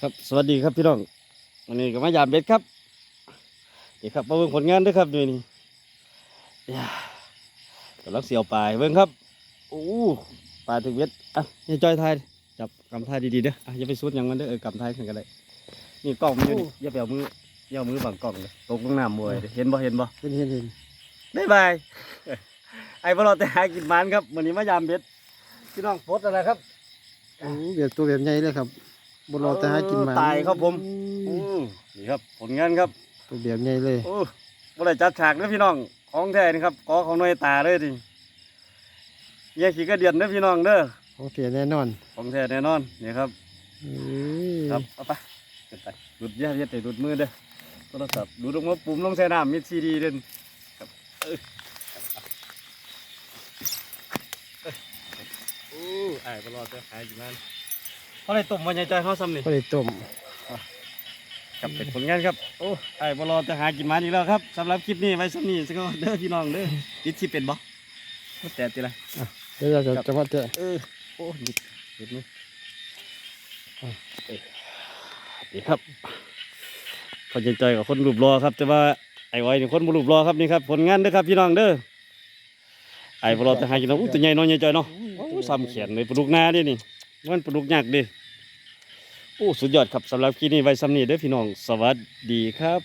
ครับสวัสดีครับพี่น้องวันนี้ก็มายามเบ็ดครับนี่ครับมาเบิ่งผลงานเด้วยครับนี่นี่ย่ากำลังเสียวปลายเบิ่งครับโอ้ปลาถึงเบ็ดอะอย่าจอยทายจับกำทายดีๆเด้ออะอย่าไปสุดอย่างมันเด้อเออกำทายขึ้นกันเลยนี่กล้องมันอยู่นี่อย่าไปเอามืออย่าเอามือบังกล้องเลยตกลงน้ำมวยเด้อเห็นบ่เห็นบ่เห็นเห็นเห็นบ๊ายบายไอ้บ่รอแต่หากินมันครับวันนี้มายามเบ็ดพี่น้องโพสอะไรครับโอ้เบียดตัวแบบใหญ่เลยครับ บนรอแต่หากินหมาตายครับผมอือืมมนี่ครับผลงานครับตัวแบบใหญ่เลยโอ้บ่ได้จัดฉากเด้อพี่น้องของแท้นี่ครับขอของหน่วยตาเลยดิแยกขี้กระเดียนเด้อพี่น้องเด้อโอเคแน่นอนของแท้แน่นอนนี่ครับเอ้ยครับเอาไปเก็บไปดูดเยอะเยอะแต่ดูดมือเด้อโทรศัพท์ดูดลงมาปุ่มลงใส่น้ำมิดซีดีเด่นครับเอ้ยเอ้ยโอ้ไอ้ตลอดจะหายอยู่นั่น เขาเลยต้มมาใหญ่ใจเขาซ้ำนี่ก็ได้ต้มครับเป็นผลงานครับโอ้ไอ้บอลอจะหากินมาอีกแล้วครับสำหรับคลิปนี้ไว้สำนี้สักวันเด้อพี่น้องเด้อติดชิปเป็นบ่แต่ตีละเดี๋ยวเราจะครับจะมาเตะเออโอ้ดิดดิดมืออะเอ้ยนี่ครับเขาใจใจกับคนรูปรอครับ แต่ว่าไอ้ไว้นี่คนบ่รูปรอครับนี่ครับผลงานเด้อครับพี่น้องเด้อไอ้บอลอจะหากินแล้วอู้ตัวใหญ่น้อยใหญ่ใจอยเนาะโอ้ซ้ำแขนเลยปลาดุกนาเดินี่มันปลาดุกยากเดิ โอ้สุดยอดครับสำหรับคลิปนี้ไว้สำนีเด้อพี่น้อง สวัสดีครับ